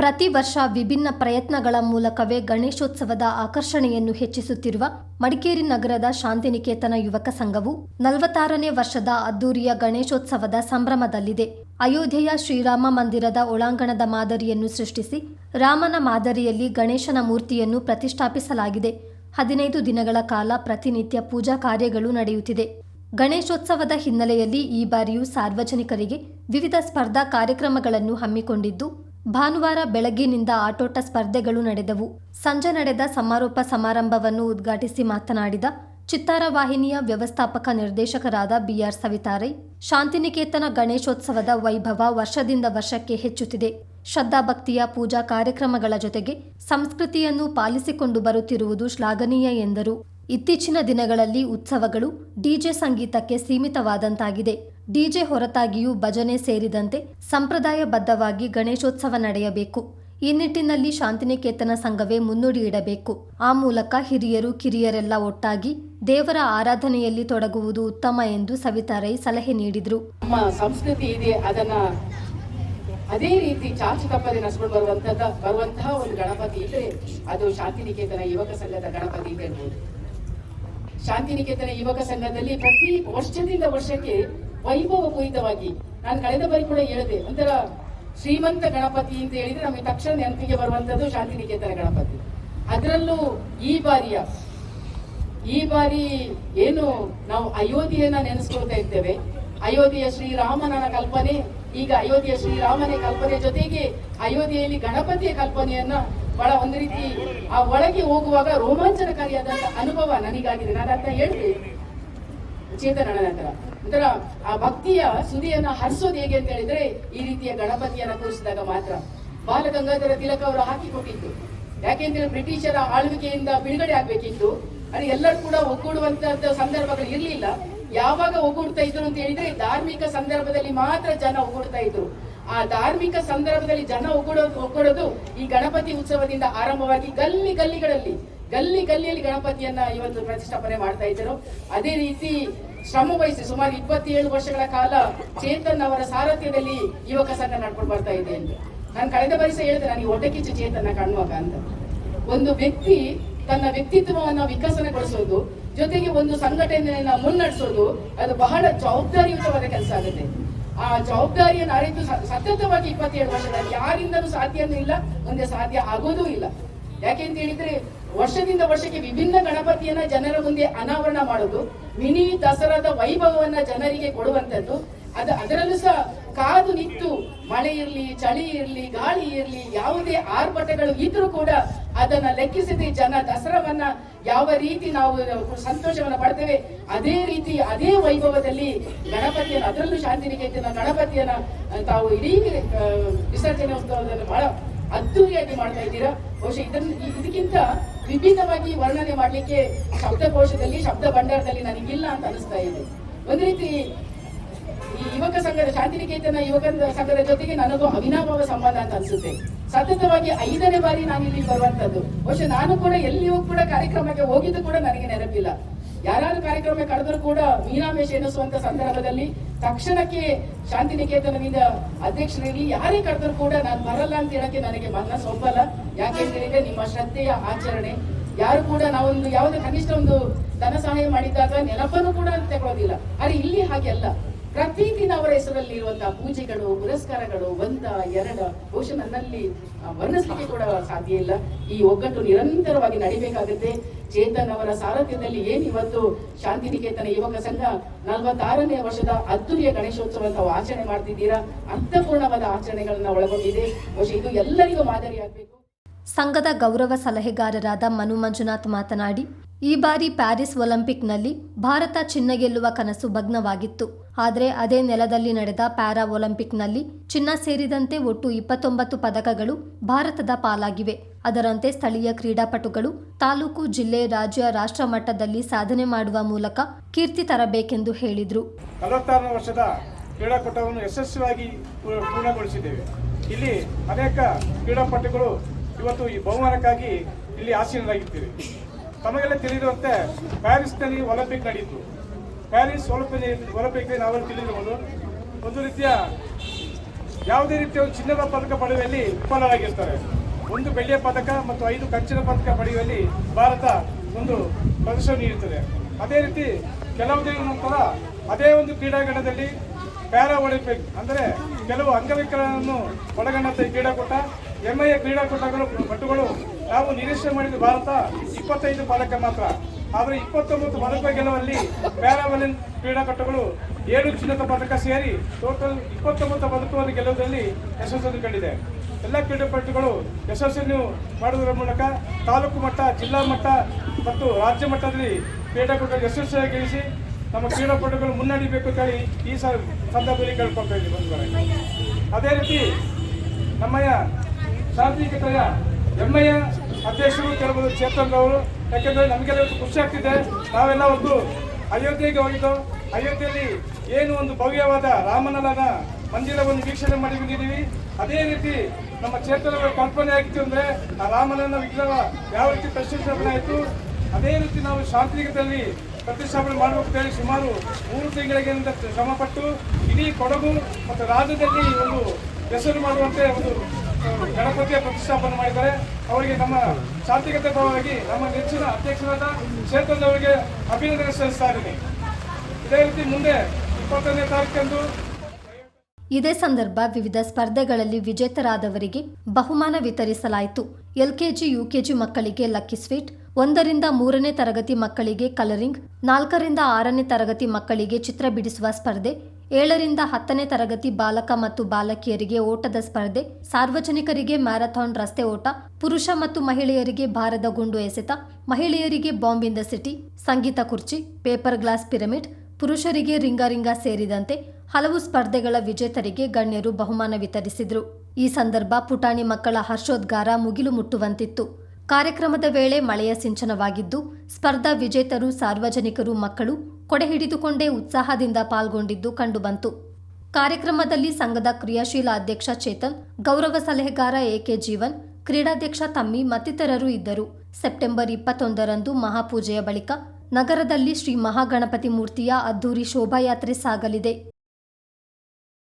ಪ್ರತಿ ವರ್ಷ ವಿಭಿನ್ನ ಪ್ರಯತ್ನಗಳ ಮೂಲಕವೇ ಗಣೇಶೋತ್ಸವದ ಆಕರ್ಷಣೆಯನ್ನು ಹೆಚ್ಚಿಸುತ್ತಿರುವ ಮಡಿಕೇರಿ ನಗರದ ಶಾಂತಿನಿಕೇತನ ಯುವಕ ಸಂಘವು ನಲವತ್ತಾರನೇ ವರ್ಷದ ಅದ್ದೂರಿಯ ಗಣೇಶೋತ್ಸವದ ಸಂಭ್ರಮದಲ್ಲಿದೆ. ಅಯೋಧ್ಯೆಯ ಶ್ರೀರಾಮ ಮಂದಿರದ ಒಳಾಂಗಣದ ಮಾದರಿಯನ್ನು ಸೃಷ್ಟಿಸಿ ರಾಮನ ಮಾದರಿಯಲ್ಲಿ ಗಣೇಶನ ಮೂರ್ತಿಯನ್ನು ಪ್ರತಿಷ್ಠಾಪಿಸಲಾಗಿದೆ. ಹದಿನೈದು ದಿನಗಳ ಕಾಲ ಪ್ರತಿನಿತ್ಯ ಪೂಜಾ ಕಾರ್ಯಗಳು ನಡೆಯುತ್ತಿದೆ. ಗಣೇಶೋತ್ಸವದ ಹಿನ್ನೆಲೆಯಲ್ಲಿ ಈ ಬಾರಿಯೂ ಸಾರ್ವಜನಿಕರಿಗೆ ವಿವಿಧ ಸ್ಪರ್ಧಾ ಕಾರ್ಯಕ್ರಮಗಳನ್ನು ಹಮ್ಮಿಕೊಂಡಿದ್ದು ಭಾನುವಾರ ಬೆಳಗ್ಗಿನಿಂದ ಆಟೋಟ ಸ್ಪರ್ಧೆಗಳು ನಡೆದವು. ಸಂಜೆ ನಡೆದ ಸಮಾರೋಪ ಸಮಾರಂಭವನ್ನು ಉದ್ಘಾಟಿಸಿ ಮಾತನಾಡಿದ ಚಿತ್ತಾರ ವಾಹಿನಿಯ ವ್ಯವಸ್ಥಾಪಕ ನಿರ್ದೇಶಕರಾದ ಬಿಆರ್ ಸವಿತಾರೈ, ಶಾಂತಿನಿಕೇತನ ಗಣೇಶೋತ್ಸವದ ವೈಭವ ವರ್ಷದಿಂದ ವರ್ಷಕ್ಕೆ ಹೆಚ್ಚುತ್ತಿದೆ. ಶ್ರದ್ಧಾಭಕ್ತಿಯ ಪೂಜಾ ಕಾರ್ಯಕ್ರಮಗಳ ಜೊತೆಗೆ ಸಂಸ್ಕೃತಿಯನ್ನು ಪಾಲಿಸಿಕೊಂಡು ಬರುತ್ತಿರುವುದು ಶ್ಲಾಘನೀಯ ಎಂದರು. ಇತ್ತೀಚಿನ ದಿನಗಳಲ್ಲಿ ಉತ್ಸವಗಳು ಡಿಜೆ ಸಂಗೀತಕ್ಕೆ ಸೀಮಿತವಾದಂತಾಗಿದೆ. ಡಿಜೆ ಹೊರತಾಗಿಯೂ ಭಜನೆ ಸೇರಿದಂತೆ ಸಂಪ್ರದಾಯಬದ್ಧವಾಗಿ ಗಣೇಶೋತ್ಸವ ನಡೆಯಬೇಕು. ಈ ನಿಟ್ಟಿನಲ್ಲಿ ಶಾಂತಿನಿಕೇತನ ಸಂಘವೇ ಮುನ್ನುಡಿ ಇಡಬೇಕು. ಆ ಮೂಲಕ ಹಿರಿಯರು, ಕಿರಿಯರೆಲ್ಲ ಒಟ್ಟಾಗಿ ದೇವರ ಆರಾಧನೆಯಲ್ಲಿ ತೊಡಗುವುದು ಉತ್ತಮ ಎಂದು ಸವಿತಾ ರೈ ಸಲಹೆ ನೀಡಿದರು. ನಮ್ಮ ಸಂಸ್ಕೃತಿ ಇದೆ, ಅದನ್ನ ಅದೇ ರೀತಿ ಚಾಚು ತಪ್ಪದೆ ನಡ್ಸ್ಕೊಂಡು ಬರುವಂತಹ ಬರುವಂತಹ ಒಂದು ಗಣಪತಿ ಇದ್ರೆ ಅದು ಶಾಂತಿನಿಕೇತನ ಯುವಕ ಸಂಘದ ಗಣಪತಿ ಹೇಳ್ಬೋದು ಶಾಂತಿನಿಕೇತನ ಯುವಕ ಸಂಘದಲ್ಲಿ ಪ್ರತಿ ವರ್ಷದಿಂದ ವರ್ಷಕ್ಕೆ ವೈಭವಪೂರಿತವಾಗಿ ನಾನು ಕಳೆದ ಬಾರಿ ಕೂಡ ಹೇಳಿದೆ, ಒಂಥರ ಶ್ರೀಮಂತ ಗಣಪತಿ ಅಂತ ಹೇಳಿದ್ರೆ ನಮಗೆ ತಕ್ಷಣ ನೆನಪಿಗೆ ಬರುವಂತದ್ದು ಶಾಂತಿನಿಕೇತನ ಗಣಪತಿ. ಅದರಲ್ಲೂ ಈ ಬಾರಿಯ, ಈ ಬಾರಿ ಏನು ನಾವು ಅಯೋಧ್ಯೆಯನ್ನ ನೆನೆಸ್ಕೊಳ್ತಾ ಇದ್ದೇವೆ ಅಯೋಧ್ಯೆಯ ಶ್ರೀರಾಮನ ಕಲ್ಪನೆ, ಈಗ ಅಯೋಧ್ಯೆಯ ಶ್ರೀರಾಮನ ಕಲ್ಪನೆ ಜೊತೆಗೆ ಅಯೋಧ್ಯೆಯಲ್ಲಿ ಗಣಪತಿಯ ಕಲ್ಪನೆಯನ್ನ ಬಹಳ ಒಂದು ರೀತಿ ಆ ಒಳಗೆ ಹೋಗುವಾಗ ರೋಮಾಂಚನಕಾರಿಯಾದಂತಹ ಅನುಭವ ನನಗಾಗಿದೆ. ನಾನು ಅದನ್ನ ಹೇಳಿದೆ. ಚೇತನನ ನಂತರ. ಒಂಥರ ಆ ಭಕ್ತಿಯ ಸುದಿಯನ್ನ ಹರಿಸೋದು ಹೇಗೆ ಅಂತ ಹೇಳಿದ್ರೆ ಈ ರೀತಿಯ ಗಣಪತಿಯನ್ನ ಕೂರಿಸಿದಾಗ ಮಾತ್ರ. ಬಾಲಗಂಗಾಧರ ತಿಲಕ ಅವರು ಹಾಕಿಕೊಟ್ಟಿದ್ದು. ಯಾಕೆಂದ್ರೆ ಬ್ರಿಟಿಷರ ಆಳ್ವಿಕೆಯಿಂದ ಬಿಡುಗಡೆ ಆಗ್ಬೇಕಿತ್ತು. ಅದು ಎಲ್ಲರೂ ಕೂಡ ಒಗ್ಗೂಡುವಂತಹದ್ದು ಸಂದರ್ಭಗಳು ಇರ್ಲಿಲ್ಲ. ಯಾವಾಗ ಒಗ್ಗೂಡ್ತಾ ಇದ್ರು ಅಂತ ಹೇಳಿದ್ರೆ ಧಾರ್ಮಿಕ ಸಂದರ್ಭದಲ್ಲಿ ಮಾತ್ರ ಜನ ಒಗ್ಗೂಡ್ತಾ ಇದ್ರು. ಆ ಧಾರ್ಮಿಕ ಸಂದರ್ಭದಲ್ಲಿ ಜನ ಒಗ್ಗೂಡೋದು ಒಗ್ಗೂಡೋದು ಈ ಗಣಪತಿ ಉತ್ಸವದಿಂದ ಆರಂಭವಾಗಿ ಗಲ್ಲಿ ಗಲ್ಲಿಗಳಲ್ಲಿ ಗಲ್ಲಿ ಗಲ್ಲಿಯಲ್ಲಿ ಗಣಪತಿಯನ್ನ ಇವತ್ತು ಪ್ರತಿಷ್ಠಾಪನೆ ಮಾಡ್ತಾ ಇದ್ದರು. ಅದೇ ರೀತಿ ಶ್ರಮ ವಹಿಸಿ ಸುಮಾರು ಇಪ್ಪತ್ತೇಳು ವರ್ಷಗಳ ಕಾಲ ಚೇತನ್ ಅವರ ಸಾರಥ್ಯದಲ್ಲಿ ಯುವಕ ಸಂಘ ನಡ್ಕೊಂಡು ಬರ್ತಾ ಇದೆ ಅಂತ ನಾನು ಕಳೆದ ಸಹ ಹೇಳಿದೆ ನನಗೆ ಹೊಟ್ಟೆ ಕಿಚ್ಚು ಚೇತನ ಕಾಣುವಾಗ ಅಂತ. ಒಂದು ವ್ಯಕ್ತಿ ತನ್ನ ವ್ಯಕ್ತಿತ್ವವನ್ನು ವಿಕಸನಗೊಳಿಸೋದು, ಜೊತೆಗೆ ಒಂದು ಸಂಘಟನೆಯನ್ನ ಮುನ್ನಡೆಸೋದು, ಅದು ಬಹಳ ಜವಾಬ್ದಾರಿಯುತವಾದ ಕೆಲಸ ಆಗುತ್ತೆ. ಆ ಜವಾಬ್ದಾರಿಯನ್ನು ಅರಿತು ಸತತವಾಗಿ ಇಪ್ಪತ್ತೇಳು ವರ್ಷದಲ್ಲಿ ಯಾರಿಂದಲೂ ಸಾಧ್ಯನೂ ಇಲ್ಲ, ಮುಂದೆ ಸಾಧ್ಯ ಆಗೋದೂ ಇಲ್ಲ. ಯಾಕೆ ಅಂತ ಹೇಳಿದ್ರೆ ವರ್ಷದಿಂದ ವರ್ಷಕ್ಕೆ ವಿಭಿನ್ನ ಗಣಪತಿಯನ್ನ ಜನರ ಮುಂದೆ ಅನಾವರಣ ಮಾಡೋದು ಮಿನಿ ದಸರಾದ ವೈಭವವನ್ನ ಜನರಿಗೆ ಕೊಡುವಂತದ್ದು ಅದ, ಅದರಲ್ಲೂ ಸಹ ಕಾದು ನಿಂತು ಮಳೆ ಇರಲಿ, ಚಳಿ ಇರಲಿ, ಗಾಳಿ ಇರಲಿ, ಯಾವುದೇ ಆರ್ಭಟಗಳು ಇದ್ರೂ ಕೂಡ ಅದನ್ನ ಲೆಕ್ಕಿಸದೆ ಜನ ದಸರಾವನ್ನ ಯಾವ ರೀತಿ ನಾವು ಸಂತೋಷವನ್ನ ಪಡ್ತೇವೆ, ಅದೇ ರೀತಿ ಅದೇ ವೈಭವದಲ್ಲಿ ಗಣಪತಿಯನ್ನು, ಅದರಲ್ಲೂ ಶಾಂತಿನಿಕೇತನ ಗಣಪತಿಯನ್ನ ತಾವು ಇಡೀ ವಿಸರ್ಜನೆ ಉತ್ಸವದಲ್ಲಿ ಬಹಳ ಅದ್ದೂರಿಯಾಗಿ ಮಾಡ್ತಾ ಇದ್ದೀರಾ? ಬಹುಶಃ ಇದನ್ನ ಇದಕ್ಕಿಂತ ವಿಭಿನ್ನವಾಗಿ ವರ್ಣನೆ ಮಾಡಲಿಕ್ಕೆ ಶಬ್ದಕೋಶದಲ್ಲಿ ಶಬ್ದ ಭಂಡಾರದಲ್ಲಿ ನನಗಿಲ್ಲ ಅಂತ ಅನಿಸ್ತಾ ಇದೆ. ಒಂದು ರೀತಿ ಈ ಯುವಕ ಸಂಘದ, ಶಾಂತಿನಿಕೇತನ ಯುವಕ ಸಂಘದ ಜೊತೆಗೆ ನನಗೂ ಅವಿನಾಭಾವ ಸಂಬಂಧ ಅಂತ ಅನಿಸುತ್ತೆ. ಸತತವಾಗಿ ಐದನೇ ಬಾರಿ ನಾನು ಇಲ್ಲಿ ಬರುವಂತದ್ದು ಬಹುಶಃ ನಾನು ಕೂಡ ಎಲ್ಲಿಯೂ ಕೂಡ ಕಾರ್ಯಕ್ರಮಕ್ಕೆ ಹೋಗಿದ್ದು ಕೂಡ ನನಗೆ ನೆನಪಿಲ್ಲ. ಯಾರಾದ್ರೂ ಕಾರ್ಯಕ್ರಮ ಕರೆದರೂ ಕೂಡ ಮೀನಾಮೇಶ ಎನ್ನಿಸುವಂತ ಸಂದರ್ಭದಲ್ಲಿ ತಕ್ಷಣಕ್ಕೆ ಶಾಂತಿನಿಕೇತನದಿಂದ ಅಧ್ಯಕ್ಷರಲ್ಲಿ ಯಾರೇ ಕರೆದರೂ ಕೂಡ ನಾನು ಬರಲ್ಲ ಅಂತ ಹೇಳಕ್ಕೆ ನನಗೆ ಮನಸ್ಸು ಒಪ್ಪಲ್ಲ ಯಾಕೆ ಅಂತ ನಿಮ್ಮ ಶ್ರದ್ಧೆಯ ಆಚರಣೆ. ಯಾರು ಕೂಡ ನಾವೊಂದು ಯಾವುದೇ ಕನಿಷ್ಠ ಒಂದು ಧನ ಸಹಾಯ ಮಾಡಿದಾಗ ನೆನಪನ್ನು ಕೂಡ ತಗೊಳ್ಳೋದಿಲ್ಲ ಆದ್ರೆ ಇಲ್ಲಿ ಹಾಗೆ ಅಲ್ಲ. ಪ್ರತಿದಿನ ಅವರ ಹೆಸರಲ್ಲಿ ಇರುವಂತಹ ಪೂಜೆಗಳು, ಪುರಸ್ಕಾರಗಳು ಒಂದ, ಎರಡ ಬಹುಶಃ ನನ್ನಲ್ಲಿ ವರ್ಣಿಸ್ಲಿಕ್ಕೆ ಕೂಡ ಸಾಧ್ಯ ಇಲ್ಲ. ಈ ಒಗ್ಗಟ್ಟು ನಿರಂತರವಾಗಿ ನಡಿಬೇಕಾಗುತ್ತೆ. ಚೇತನ್ ಅವರ ಸಾರಥ್ಯದಲ್ಲಿ ಏನ್ ಇವತ್ತು ಶಾಂತಿನಿಕೇತನ ಯುವಕ ಸಂಘ ನಲವತ್ತಾರನೇ ವರ್ಷದ ಅದ್ದೂರಿಯ ಗಣೇಶೋತ್ಸವ ಅಂತ ಆಚರಣೆ ಮಾಡ್ತಿದ್ದೀರಾ? ಅರ್ಥಪೂರ್ಣವಾದ ಆಚರಣೆಗಳನ್ನ ಒಳಗೊಂಡಿದೆ. ಬಹುಶಃ ಇದು ಎಲ್ಲರಿಗೂ ಮಾದರಿಯಾಗಬೇಕು. ಸಂಘದ ಗೌರವ ಸಲಹೆಗಾರರಾದ ಮನು ಮಂಜುನಾಥ್ ಮಾತನಾಡಿ ಈ ಬಾರಿ ಪ್ಯಾರಿಸ್ ಒಲಿಂಪಿಕ್ನಲ್ಲಿ ಭಾರತ ಚಿನ್ನ ಗೆಲ್ಲುವ ಕನಸು ಭಗ್ನವಾಗಿತ್ತು. ಆದರೆ ಅದೇ ನೆಲದಲ್ಲಿ ನಡೆದ ಪ್ಯಾರಾ ಒಲಿಂಪಿಕ್ನಲ್ಲಿ ಚಿನ್ನ ಸೇರಿದಂತೆ ಒಟ್ಟು ಇಪ್ಪತ್ತೊಂಬತ್ತು ಪದಕಗಳು ಭಾರತದ ಪಾಲಾಗಿವೆ. ಅದರಂತೆ ಸ್ಥಳೀಯ ಕ್ರೀಡಾಪಟುಗಳು ತಾಲೂಕು, ಜಿಲ್ಲೆ, ರಾಜ್ಯ, ರಾಷ್ಟ್ರ ಮಟ್ಟದಲ್ಲಿ ಸಾಧನೆ ಮಾಡುವ ಮೂಲಕ ಕೀರ್ತಿ ತರಬೇಕೆಂದು ಹೇಳಿದರು. ವರ್ಷದ ಕ್ರೀಡಾಕೂಟವನ್ನು ಯಶಸ್ವಿಯಾಗಿ ಪೂರ್ಣಗೊಳಿಸಿದ್ದೇವೆ. ಇಲ್ಲಿ ಅನೇಕ ಕ್ರೀಡಾಪಟುಗಳು ಇವತ್ತು ಈ ಬಹುಮಾನಕ್ಕಾಗಿ ಇಲ್ಲಿ ಆಸೀನರಾಗಿದ್ದೀರಿ ತಮಗೆಲ್ಲ ತಿಳಿದಿರುವಂತೆ ಪ್ಯಾರಿಸ್ನಲ್ಲಿ ಒಲಿಂಪಿಕ್ ನಡೆಯಿತು ಪ್ಯಾರಿಸ್ ಒಲಿಂಪಿಕ್ ಒಲಿಂಪಿಕ್ ನಾವೆಲ್ಲ ತಿಳಿದಿರುವುದು ಒಂದು ರೀತಿಯ ಯಾವುದೇ ರೀತಿಯ ಚಿನ್ನದ ಪದಕ ಪಡೆಯುವಲ್ಲಿ ವಿಫಲರಾಗಿರ್ತಾರೆ. ಒಂದು ಬೆಳ್ಳಿಯ ಪದಕ ಮತ್ತು ಐದು ಕಂಚಿನ ಪದಕ ಪಡೆಯುವಲ್ಲಿ ಭಾರತ ಒಂದು ಪ್ರದರ್ಶನ ನೀಡುತ್ತದೆ. ಅದೇ ರೀತಿ ಕೆಲವು ದಿನ ನಂತರ ಅದೇ ಒಂದು ಕ್ರೀಡಾಂಗಣದಲ್ಲಿ ಪ್ಯಾರಾ ಒಲಿಂಪಿಕ್ ಅಂದರೆ ಕೆಲವು ಅಂಗವಿಕಲರನ್ನು ಒಳಗೊಂಡಂತ ಈ ಕ್ರೀಡಾಕೂಟ ಎಂಐಎ ಕ್ರೀಡಾಕೂಟಗಳು, ಪಟುಗಳು ನಾವು ನಿರೀಕ್ಷೆ ಮಾಡಿದ ಭಾರತ ಇಪ್ಪತ್ತೈದು ಪದಕ ಮಾತ್ರ. ಆದರೆ ಇಪ್ಪತ್ತೊಂಬತ್ತು ಪದಕ ಗೆಲುವಲ್ಲಿ ಪ್ಯಾರಾವಲಿನ್ ಕ್ರೀಡಾಪಟುಗಳು ಏಳು ಚಿನ್ನದ ಪದಕ ಸೇರಿ ಟೋಟಲ್ ಇಪ್ಪತ್ತೊಂಬತ್ತು ಪದಕವನ್ನು ಗೆಲ್ಲುವುದರಲ್ಲಿ ಯಶಸ್ಸನ್ನು ಕಂಡಿದೆ. ಎಲ್ಲ ಕ್ರೀಡಾಪಟುಗಳು ಯಶಸ್ಸನ್ನು ಮಾಡುವುದರ ಮೂಲಕ ತಾಲೂಕು ಮಟ್ಟ, ಜಿಲ್ಲಾ ಮಟ್ಟ ಮತ್ತು ರಾಜ್ಯ ಮಟ್ಟದಲ್ಲಿ ಕ್ರೀಡಾಕೂಟ ಯಶಸ್ವಿಯಾಗಿ ಗೆಲ್ಲಿಸಿ ನಮ್ಮ ಕ್ರೀಡಾಪಟುಗಳು ಮುನ್ನಡಿಬೇಕು ಹೇಳಿ ಈ ಸಂದರ್ಭದಲ್ಲಿ ಕೇಳ್ಕೊಳ್ತಾ ಇದ್ದೀವಿ ಅದೇ ರೀತಿ ನಮ್ಮಯ್ಯ ಶಾಂತಿಕತೆಯ ಹೆಮ್ಮೆಯ ಅಧ್ಯಕ್ಷರು ಕೆಲವು ಅವರು ಯಾಕೆಂದ್ರೆ ನಮಗೆಲ್ಲ ಇವತ್ತು ಖುಷಿ ಆಗ್ತಿದೆ. ನಾವೆಲ್ಲ ಒಂದು ಅಯೋಧ್ಯೆಗೆ ಹೋಗಿದ್ದು, ಅಯೋಧ್ಯೆಯಲ್ಲಿ ಏನು ಒಂದು ಭವ್ಯವಾದ ರಾಮನಲನ ಮಂದಿರವನ್ನು ವೀಕ್ಷಣೆ ಮಾಡಿ ಬಂದಿದ್ದೀವಿ. ಅದೇ ರೀತಿ ನಮ್ಮ ಚೇತನಗಳ ಕಲ್ಪನೆ ಆಗಿತ್ತು ಅಂದರೆ ಆ ರಾಮನನ್ನ ವಿಗ್ರಹ ಯಾವ ರೀತಿ ಪ್ರತಿಷ್ಠಾಪನೆ ಆಯಿತು, ಅದೇ ರೀತಿ ನಾವು ಶಾಂತಿಯುಗದಲ್ಲಿ ಪ್ರತಿಷ್ಠಾಪನೆ ಮಾಡಬೇಕು ಸುಮಾರು ಮೂರು ತಿಂಗಳಿಗೆ ಶ್ರಮಪಟ್ಟು, ಇಡೀ ಕೊಡಗು ಮತ್ತು ರಾಜ್ಯದಲ್ಲಿ ಒಂದು ಹೆಸರು ಮಾಡುವಂತೆ ಒಂದು ಗಣಪತಿಯ ಪ್ರತಿಷ್ಠಾಪನೆ ಮಾಡಿದ್ದಾರೆ. ಅವರಿಗೆ ನಮ್ಮ ಶಾಂತಿಗತೆ ಪರವಾಗಿ ನಮ್ಮ ನೆಚ್ಚಿನ ಅಧ್ಯಕ್ಷರಾದ ಚೇತನ್ ಅವರಿಗೆ ಅಭಿನಂದನೆ ಸಲ್ಲಿಸ್ತಾ ಇದ್ದೀನಿ. ಇದೇ ರೀತಿ ಮುಂದೆ ಇಪ್ಪತ್ತನೇ ತಾರೀಕಂದು ಇದೇ ಸಂದರ್ಭ ವಿವಿಧ ಸ್ಪರ್ಧೆಗಳಲ್ಲಿ ವಿಜೇತರಾದವರಿಗೆ ಬಹುಮಾನ ವಿತರಿಸಲಾಯಿತು. ಎಲ್ಕೆಜಿ, ಯುಕೆಜಿ ಮಕ್ಕಳಿಗೆ ಲಕ್ಕಿ ಸ್ವೀಟ್, ಒಂದರಿಂದ ಮೂರನೇ ತರಗತಿ ಮಕ್ಕಳಿಗೆ ಕಲರಿಂಗ್, ನಾಲ್ಕರಿಂದ ಆರನೇ ತರಗತಿ ಮಕ್ಕಳಿಗೆ ಚಿತ್ರ ಬಿಡಿಸುವ ಸ್ಪರ್ಧೆ ಏಳರಿಂದ ಹತ್ತನೇ ತರಗತಿ ಬಾಲಕ ಮತ್ತು ಬಾಲಕಿಯರಿಗೆ ಓಟದ ಸ್ಪರ್ಧೆ, ಸಾರ್ವಜನಿಕರಿಗೆ ಮ್ಯಾರಥಾನ್ ರಸ್ತೆ ಓಟ, ಪುರುಷ ಮತ್ತು ಮಹಿಳೆಯರಿಗೆ ಭಾರದ ಗುಂಡು ಎಸೆತ, ಮಹಿಳೆಯರಿಗೆ ಬಾಂಬ್ ಇನ್ ದ ಸಿಟಿ, ಸಂಗೀತ ಕುರ್ಚಿ, ಪೇಪರ್ ಗ್ಲಾಸ್ ಪಿರಮಿಡ್, ಪುರುಷರಿಗೆ ರಿಂಗಾರಿಂಗ ಸೇರಿದಂತೆ ಹಲವು ಸ್ಪರ್ಧೆಗಳ ವಿಜೇತರಿಗೆ ಗಣ್ಯರು ಬಹುಮಾನ ವಿತರಿಸಿದರು. ಈ ಸಂದರ್ಭ ಪುಟಾಣಿ ಮಕ್ಕಳ ಹರ್ಷೋದ್ಗಾರ ಮುಗಿಲು ಮುಟ್ಟುವಂತಿತ್ತು. ಕಾರ್ಯಕ್ರಮದ ವೇಳೆ ಮಳೆಯ ಸಿಂಚನವಾಗಿದ್ದು, ಸ್ಪರ್ಧಾ ವಿಜೇತರು, ಸಾರ್ವಜನಿಕರು, ಮಕ್ಕಳು ಕೊಡೆ ಹಿಡಿದುಕೊಂಡೇ ಉತ್ಸಾಹದಿಂದ ಪಾಲ್ಗೊಂಡಿದ್ದು ಕಂಡುಬಂತು. ಕಾರ್ಯಕ್ರಮದಲ್ಲಿ ಸಂಘದ ಕ್ರಿಯಾಶೀಲ ಅಧ್ಯಕ್ಷ ಚೇತನ್, ಗೌರವ ಸಲಹೆಗಾರ ಎಕೆ ಜೀವನ್, ಕ್ರೀಡಾಧ್ಯಕ್ಷ ತಮ್ಮಿ ಮತ್ತಿತರರು ಇದ್ದರು. ಸೆಪ್ಟೆಂಬರ್ ಇಪ್ಪತ್ತೊಂದರಂದು ಮಹಾಪೂಜೆಯ ಬಳಿಕ ನಗರದಲ್ಲಿ ಶ್ರೀ ಮಹಾಗಣಪತಿ ಮೂರ್ತಿಯ ಅದ್ದೂರಿ ಶೋಭಾಯಾತ್ರೆ ಸಾಗಲಿದೆ.